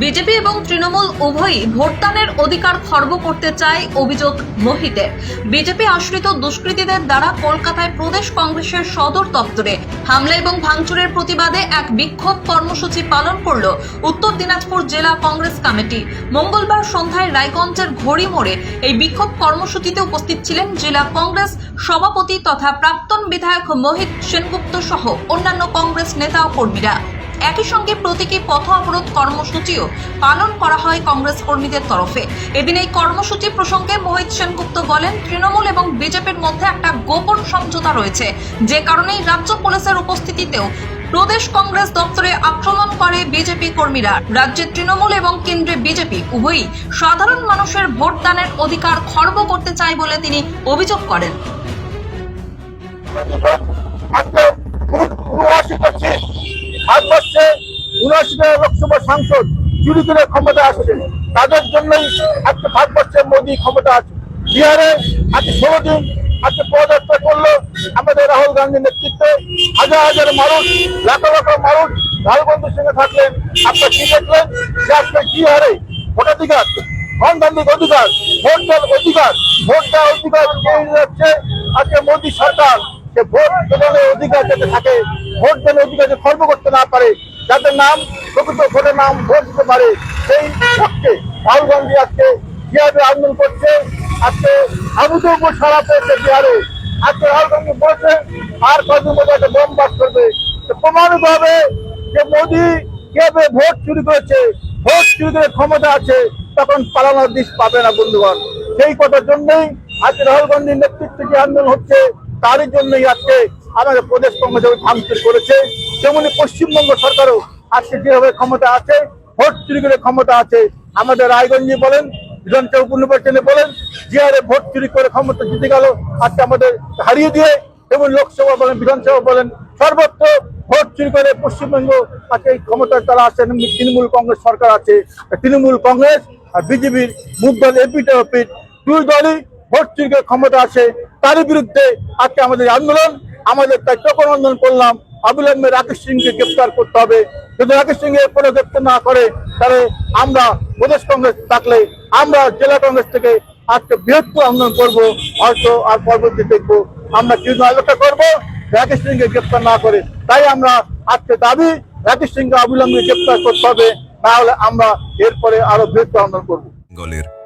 BJP এবং তৃণমূল উভয়ই ভোটদানের অধিকার খর্ব করতে চায় অভিযোগ মোহিতের বিজেপি আশ্রিত দুষ্কৃতীদের দ্বারা কলকাতায় প্রদেশ কংগ্রেসের সদর দপ্তরে হামলা এবং ভাঙচুরের প্রতিবাদে এক বিক্ষোভ কর্মসূচি পালন করল উত্তর দিনাজপুর জেলা কংগ্রেস কমিটি। মঙ্গলবার সন্ধ্যায় রায়গঞ্জের ঘড়ি মোড়ে এই বিক্ষোভ কর্মসূচিতে উপস্থিত ছিলেন জেলা কংগ্রেস সভাপতি তথা প্রাক্তন বিধায়ক মোহিত সেনগুপ্ত সহ অন্যান্য কংগ্রেস নেতা ও কর্মীরা। একই সঙ্গে প্রতীকী পথ অবরোধ কর্মসূচিও পালন করা হয় কংগ্রেস কর্মীদের তরফে। এদিন এই কর্মসূচি প্রসঙ্গে মোহিত সেনগুপ্ত বলেন, তৃণমূল এবং বিজেপির মধ্যে একটা গোপন সমঝোতা রয়েছে। যে কারণেই রাজ্য পুলিশের উপস্থিতিতেও প্রদেশ কংগ্রেস দপ্তরে আক্রমণ করে বিজেপি কর্মীরা। রাজ্যের তৃণমূল এবং কেন্দ্রে বিজেপি উভয়ই সাধারণ মানুষের ভোটদানের অধিকার খর্ব করতে চায় বলে তিনি অভিযোগ করেন। ভারতবর্ষে উনআশিটা লোকসভা সাংসদ চুরি করে ক্ষমতা আসছে তাদের জন্যই আজকে ভারতবর্ষে মোদী ক্ষমতা আছে। বিহারে আজকে ষোলো দিন আজকে পদযাত্রা করল আমাদের রাহুল গান্ধীর নেতৃত্বে। হাজার হাজার মানুষ, লাখ লাখ মানুষ রাহুল গান্ধীর সঙ্গে থাকলেন। আপনার কি দেখলেন যে আজকে বিহারে ভোটাধিকার, গণতান্ত্রিক অধিকার, ভোট দেওয়ার অধিকার, ভোট দেওয়ার অধিকার যাচ্ছে আজকে মোদী সরকার যে ভোট প্রদানের অধিকার যাতে থাকে, ভোট দেওয়ার অধিকার যাতে খর্ব করতে না পারে যাদের নাম, প্রকৃত ভোটের নাম ভোট দিতে পারে, সেই পক্ষে রাহুল গান্ধী আজকে বিহারে আন্দোলন করছে। আজকে আবুদৌব সারা পেয়েছে বিহারে। আজকে রাহুল গান্ধী বলছে, আর কদিন মধ্যে একটা বোম বাস করবে। প্রমাণিত হবে যে মোদী কীভাবে ভোট চুরি করেছে, ভোট চুরি করে ক্ষমতা আছে, তখন পালানোর দিশ পাবে না বন্ধুগণ। সেই কথার জন্যই আজকে রাহুল গান্ধীর নেতৃত্বে যে আন্দোলন হচ্ছে তারই জন্যই আজকে আমাদের প্রদেশ কংগ্রেস ভাঙচুর করেছে, তেমনি পশ্চিমবঙ্গ সরকারও আজকে যেভাবে ক্ষমতা আছে, ভোট চুরি করে ক্ষমতা আছে। আমাদের রায়গঞ্জে বলেন বিধানসভা উপনির্বাচনে বলেন, যে ভোট চুরি করে ক্ষমতা জিতে গেল, আজকে আমাদের হারিয়ে দিয়ে, এবং লোকসভা বলেন, বিধানসভা বলেন, সর্বত্র ভোট চুরি করে পশ্চিমবঙ্গ আজকে এই ক্ষমতায় তারা আছেন তৃণমূল কংগ্রেস সরকার আছে। তৃণমূল কংগ্রেস আর বিজেপির মুখ দল এপিটা ওপিট দুই দলই ভোট ক্ষমতা আছে, তার বিরুদ্ধে আজকে আমাদের আন্দোলন। আমাদের তাই তখন আন্দোলন করলাম। অবিলম্বে রাকেশ সিংকে গ্রেপ্তার করতে হবে। যদি রাকেশ সিং এর কোনো গ্রেপ্তার না করে, তাহলে আমরা প্রদেশ কংগ্রেস থাকলে আমরা জেলা কংগ্রেস থেকে আজকে বৃহত্তর আন্দোলন করব। হয়তো আর পরবর্তী দেখব। আমরা কিন্তু আলোচনা করব, রাকেশ সিংকে গ্রেপ্তার না করে। তাই আমরা আজকে দাবি, রাকেশ সিংকে অবিলম্বে গ্রেপ্তার করতে হবে। তাহলে আমরা এরপরে আরও বৃহত্তর আন্দোলন করব।